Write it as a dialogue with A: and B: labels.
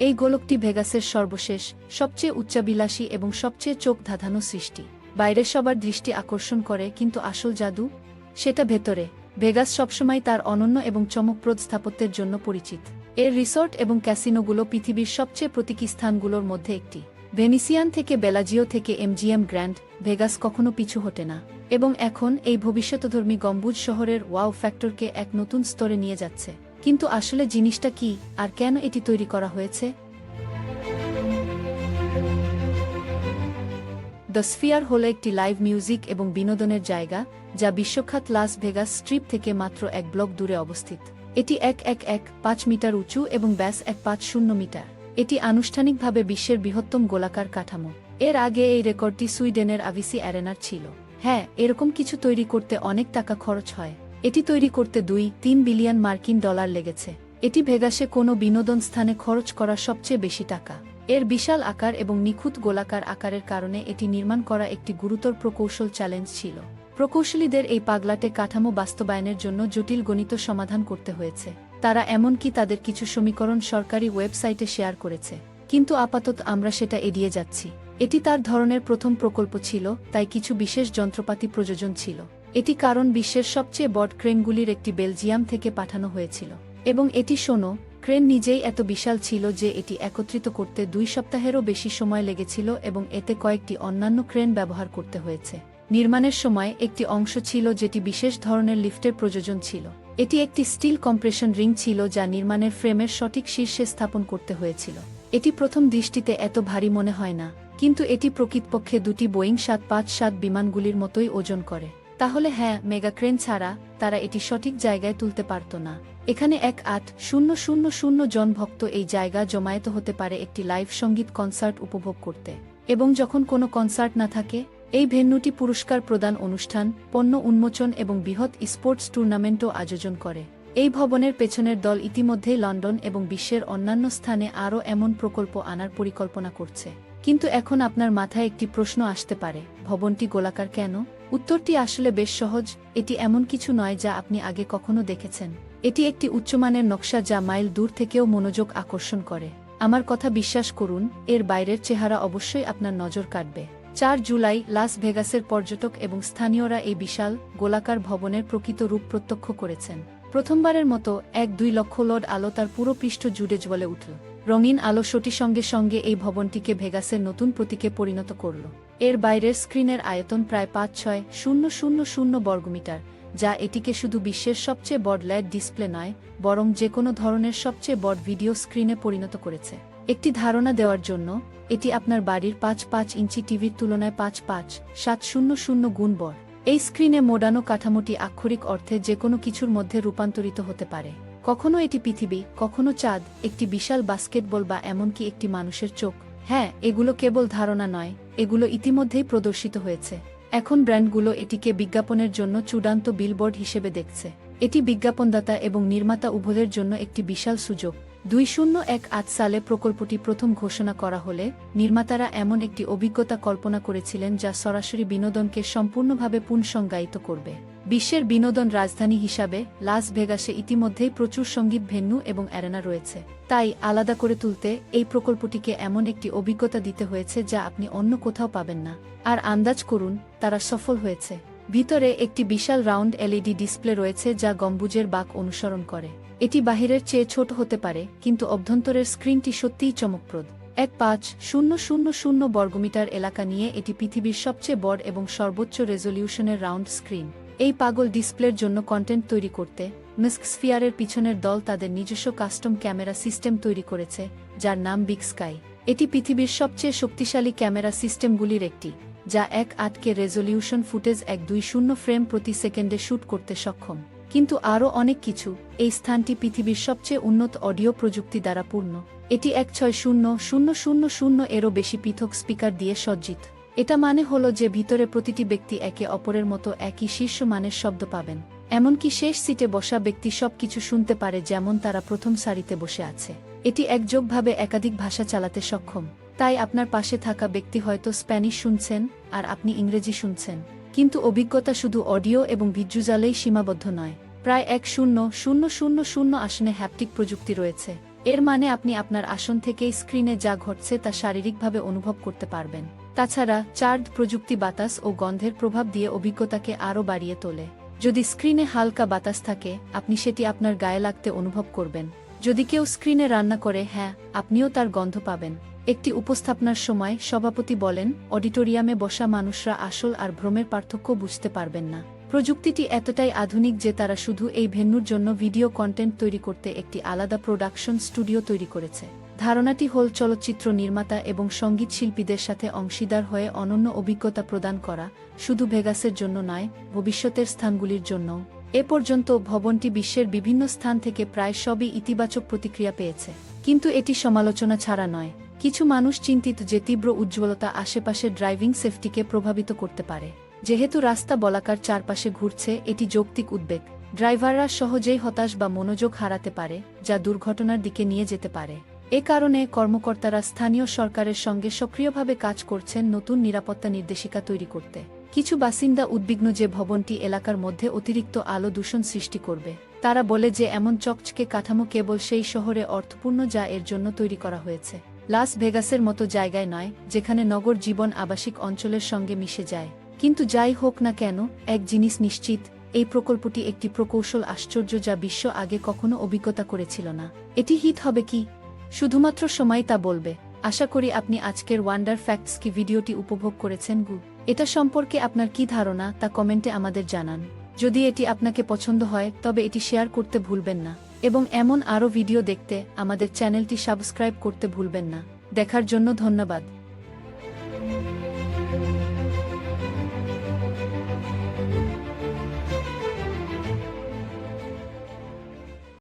A: এই গোলকটি ভেগাসের সর্বশেষ, সবচেয়ে উচ্চাবিলাসী এবং সবচেয়ে চোখ ধাঁধানো সৃষ্টি। বাইরে সবার দৃষ্টি আকর্ষণ করে, কিন্তু আসল জাদু? সেটা ভেতরে। ভেগাস সবসময় তার অনন্য এবং চমকপ্রদ স্থাপত্যের জন্য পরিচিত। এর রিসর্ট এবং ক্যাসিনোগুলো পৃথিবীর সবচেয়ে প্রতীকী স্থানগুলোর মধ্যে একটি। ভেনিসিয়ান থেকে বেলাজিও থেকে এমজিএম গ্র্যান্ড, ভেগাস কখনো পিছু হটে না। এবং এখন এই ভবিষ্যতধর্মী গম্বুজ শহরের ওয়াও ফ্যাক্টরকে এক নতুন স্তরে নিয়ে যাচ্ছে। কিন্তু আসলে জিনিসটা কি আর কেন এটি তৈরি করা হয়েছে? দ্য স্ফিয়ার হল একটি লাইভ মিউজিক এবং বিনোদনের জায়গা, যা বিশ্বখ্যাত লাস ভেগাস স্ট্রিপ থেকে মাত্র এক ব্লক দূরে অবস্থিত। এটি এক এক এক পাঁচ মিটার উঁচু এবং ব্যাস এক পাঁচ শূন্য মিটার। এটি আনুষ্ঠানিকভাবে বিশ্বের বৃহত্তম গোলাকার কাঠামো। এর আগে এই রেকর্ডটি সুইডেনের আভিসি অ্যারেনার ছিল। হ্যাঁ এরকম কিছু তৈরি করতে অনেক টাকা খরচ হয়। এটি তৈরি করতে দুই, তিন বিলিয়ন মার্কিন ডলার লেগেছে। এটি ভেগাসে কোনো বিনোদন স্থানে খরচ করা সবচেয়ে বেশি টাকা। এর বিশাল আকার এবং নিখুঁত গোলাকার আকারের কারণে এটি নির্মাণ করা একটি গুরুতর প্রকৌশল চ্যালেঞ্জ ছিল। প্রকৌশলীদের এই পাগলাটে কাঠামো বাস্তবায়নের জন্য জটিল গণিত সমাধান করতে হয়েছে। তারা এমনকি তাদের কিছু সমীকরণ সরকারি ওয়েবসাইটে শেয়ার করেছে। কিন্তু আপাতত আমরা সেটা এড়িয়ে যাচ্ছি। এটি তার ধরনের প্রথম প্রকল্প ছিল, তাই কিছু বিশেষ যন্ত্রপাতি প্রয়োজন ছিল। এটি কারণ বিশ্বের সবচেয়ে বড় ক্রেনগুলির একটি বেলজিয়াম থেকে পাঠানো হয়েছিল। এবং এটি শোনো, ক্রেন নিজেই এত বিশাল ছিল যে এটি একত্রিত করতে দুই সপ্তাহেরও বেশি সময় লেগেছিল এবং এতে কয়েকটি অন্যান্য ক্রেন ব্যবহার করতে হয়েছে। নির্মাণের সময় একটি অংশ ছিল যেটি বিশেষ ধরনের লিফটের প্রয়োজন ছিল। এটি একটি স্টিল কম্প্রেশন রিং ছিল যা নির্মাণের ফ্রেমের সঠিক শীর্ষে স্থাপন করতে হয়েছিল। এটি প্রথম দৃষ্টিতে এত ভারী মনে হয় না, কিন্তু এটি প্রকৃতপক্ষে দুটি বোয়িং সাত পাঁচ সাত বিমানগুলির মতোই ওজন করে। তাহলে হ্যাঁ মেগাক্রেন ছাড়া তারা এটি সঠিক জায়গায় তুলতে পারত না। এখানে এক আট শূন্য শূন্য শূন্য জন ভক্ত এই জায়গা জমায়েত হতে পারে একটি লাইভ সংগীত কনসার্ট উপভোগ করতে। এবং যখন কোনো কনসার্ট না থাকে, এই ভেন্যুটি পুরস্কার প্রদান অনুষ্ঠান, পণ্য উন্মোচন এবং বৃহৎ স্পোর্টস টুর্নামেন্টও আয়োজন করে। এই ভবনের পেছনের দল ইতিমধ্যেই লন্ডন এবং বিশ্বের অন্যান্য স্থানে আরও এমন প্রকল্প আনার পরিকল্পনা করছে। কিন্তু এখন আপনার মাথায় একটি প্রশ্ন আসতে পারে, ভবনটি গোলাকার কেন? উত্তরটি আসলে বেশ সহজ, এটি এমন কিছু নয় যা আপনি আগে কখনো দেখেছেন। এটি একটি উচ্চমানের নকশা যা মাইল দূর থেকেও মনোযোগ আকর্ষণ করে। আমার কথা বিশ্বাস করুন, এর বাইরের চেহারা অবশ্যই আপনার নজর কাটবে। চার জুলাই, লাস ভেগাসের পর্যটক এবং স্থানীয়রা এই বিশাল, গোলাকার ভবনের প্রকৃত রূপ প্রত্যক্ষ করেছেন। প্রথমবারের মতো, এক দুই লক্ষ লড আলো তার পুরো পৃষ্ঠ জুড়ে জ্বলে উঠল। রঙিন আলো সটি সঙ্গে সঙ্গে এই ভবনটিকে ভেগাসের নতুন প্রতীকে পরিণত করল। এর বাইরের স্ক্রিনের আয়তন প্রায় পাঁচ ছয় শূন্য শূন্য শূন্য বর্গমিটার, যা এটিকে শুধু বিশ্বের সবচেয়ে বড় লাইট ডিসপ্লে নয়, বরং যে কোনো ধরনের সবচেয়ে বড় ভিডিও স্ক্রিনে পরিণত করেছে। একটি ধারণা দেওয়ার জন্য, এটি আপনার বাড়ির পাঁচ পাঁচ ইঞ্চি টিভির তুলনায় পাঁচ পাঁচ সাত শূন্য শূন্য গুণ বড়। এই স্ক্রিনে মোডানো কাঠামোটি আক্ষরিক অর্থে যে কোনো কিছুর মধ্যে রূপান্তরিত হতে পারে। কখনো এটি পৃথিবী, কখনো চাঁদ, একটি বিশাল বাস্কেটবল বা এমনকি একটি মানুষের চোখ। হ্যাঁ এগুলো কেবল ধারণা নয়, এগুলো ইতিমধ্যেই প্রদর্শিত হয়েছে। এখন ব্র্যান্ডগুলো এটিকে বিজ্ঞাপনের জন্য চূড়ান্ত বিলবোর্ড হিসেবে দেখছে। এটি বিজ্ঞাপনদাতা এবং নির্মাতা উভয়ের জন্য একটি বিশাল সুযোগ। দুই শূন্য এক আট সালে প্রকল্পটি প্রথম ঘোষণা করা হলে, নির্মাতারা এমন একটি অভিজ্ঞতা কল্পনা করেছিলেন যা সরাসরি বিনোদনকে সম্পূর্ণভাবে পুনঃসংজ্ঞায়িত করবে। বিশ্বের বিনোদন রাজধানী হিসাবে লাস ভেগাসে ইতিমধ্যেই প্রচুর সংগীত ভেন্যু এবং অ্যারেনা রয়েছে। তাই আলাদা করে তুলতে এই প্রকল্পটিকে এমন একটি অভিজ্ঞতা দিতে হয়েছে যা আপনি অন্য কোথাও পাবেন না। আর আন্দাজ করুন, তারা সফল হয়েছে। ভিতরে একটি বিশাল রাউন্ড এলইডি ডিসপ্লে রয়েছে যা গম্বুজের বাক অনুসরণ করে। এটি বাহিরের চেয়ে ছোট হতে পারে, কিন্তু অভ্যন্তরের স্ক্রিনটি সত্যিই চমকপ্রদ। এক পাঁচ শূন্য শূন্য শূন্য বর্গমিটার এলাকা নিয়ে এটি পৃথিবীর সবচেয়ে বড় এবং সর্বোচ্চ রেজলিউশনের রাউন্ড স্ক্রিন। এই পাগল ডিসপ্লের জন্য কন্টেন্ট তৈরি করতে মিস্ক স্ফিয়ারের পিছনের দল তাদের নিজস্ব কাস্টম ক্যামেরা সিস্টেম তৈরি করেছে, যার নাম বিগ স্কাই এটি পৃথিবীর সবচেয়ে শক্তিশালী ক্যামেরা সিস্টেমগুলির একটি, যা এক আটকে রেজলিউশন ফুটেজ এক দুই শূন্য ফ্রেম প্রতি সেকেন্ডে শ্যুট করতে সক্ষম। কিন্তু আরও অনেক কিছু, এই স্থানটি পৃথিবীর সবচেয়ে উন্নত অডিও প্রযুক্তি দ্বারা পূর্ণ। এটি এক ছয় শূন্য শূন্য শূন্য শূন্য এরও বেশি পৃথক স্পিকার দিয়ে সজ্জিত। এটা মানে হলো যে ভিতরে প্রতিটি ব্যক্তি একে অপরের মতো একই শীর্ষ মানের শব্দ পাবেন। এমনকি শেষ সিটে বসা ব্যক্তি সবকিছু শুনতে পারে যেমন তারা প্রথম সারিতে বসে আছে। এটি একযোগভাবে একাধিক ভাষা চালাতে সক্ষম। তাই আপনার পাশে থাকা ব্যক্তি হয়তো স্প্যানিশ শুনছেন আর আপনি ইংরেজি শুনছেন। কিন্তু অভিজ্ঞতা শুধু অডিও এবং ভিজ্যুজালেই সীমাবদ্ধ নয়। প্রায় এক শূন্য শূন্য শূন্য শূন্য আসনে হ্যাপটিক প্রযুক্তি রয়েছে। এর মানে আপনি আপনার আসন থেকেই স্ক্রিনে যা ঘটছে তা শারীরিকভাবে অনুভব করতে পারবেন। তাছাড়া চার্ড প্রযুক্তি বাতাস ও গন্ধের প্রভাব দিয়ে অভিজ্ঞতাকে আরও বাড়িয়ে তোলে। যদি স্ক্রিনে হালকা বাতাস থাকে, আপনি সেটি আপনার গায়ে লাগতে অনুভব করবেন। যদি কেউ স্ক্রিনে রান্না করে হ্যাঁ আপনিও তার গন্ধ পাবেন। একটি উপস্থাপনার সময় সভাপতি বলেন, অডিটোরিয়ামে বসা মানুষরা আসল আর ভ্রমের পার্থক্য বুঝতে পারবেন না। প্রযুক্তিটি এতটাই আধুনিক যে তারা শুধু এই ভেন্যুর জন্য ভিডিও কন্টেন্ট তৈরি করতে একটি আলাদা প্রোডাকশন স্টুডিও তৈরি করেছে। ধারণাটি হল চলচ্চিত্র নির্মাতা এবং সংগীত শিল্পীদের সাথে অংশীদার হয়ে অনন্য অভিজ্ঞতা প্রদান করা, শুধু ভেগাসের জন্য নয়, ভবিষ্যতের স্থানগুলির জন্যও এ পর্যন্ত ভবনটি বিশ্বের বিভিন্ন স্থান থেকে প্রায় সবই ইতিবাচক প্রতিক্রিয়া পেয়েছে। কিন্তু এটি সমালোচনা ছাড়া নয়। কিছু মানুষ চিন্তিত যে তীব্র উজ্জ্বলতা আশেপাশের ড্রাইভিং সেফটিকে প্রভাবিত করতে পারে। যেহেতু রাস্তা বলাকার চারপাশে ঘুরছে, এটি যৌক্তিক উদ্বেগ। ড্রাইভাররা সহজেই হতাশ বা মনোযোগ হারাতে পারে, যা দুর্ঘটনার দিকে নিয়ে যেতে পারে। এ কারণে কর্মকর্তারা স্থানীয় সরকারের সঙ্গে সক্রিয়ভাবে কাজ করছেন নতুন নিরাপত্তা নির্দেশিকা তৈরি করতে। কিছু বাসিন্দা উদ্বিগ্ন যে ভবনটি এলাকার মধ্যে অতিরিক্ত আলো দূষণ সৃষ্টি করবে। তারা বলে যে এমন চকচকে কাঠামো কেবল সেই শহরে অর্থপূর্ণ যা এর জন্য তৈরি করা হয়েছে। লাস ভেগাসের মতো জায়গায় নয়, যেখানে নগর জীবন আবাসিক অঞ্চলের সঙ্গে মিশে যায়। কিন্তু যাই হোক না কেন, এক জিনিস নিশ্চিত, এই প্রকল্পটি একটি প্রকৌশল আশ্চর্য যা বিশ্ব আগে কখনো অভিজ্ঞতা করেছিল না। এটি হিট হবে কি? শুধুমাত্র সময় তা বলবে। আশা করি আপনি আজকের ওয়ান্ডার ফ্যাক্টস কি ভিডিওটি উপভোগ করেছেন গু? এটা সম্পর্কে আপনার কি ধারণা তা কমেন্টে আমাদের জানান। যদি এটি আপনাকে পছন্দ হয়, তবে এটি শেয়ার করতে ভুলবেন না। এবং এমন আরও ভিডিও দেখতে আমাদের চ্যানেলটি সাবস্ক্রাইব করতে ভুলবেন না। দেখার জন্য ধন্যবাদ।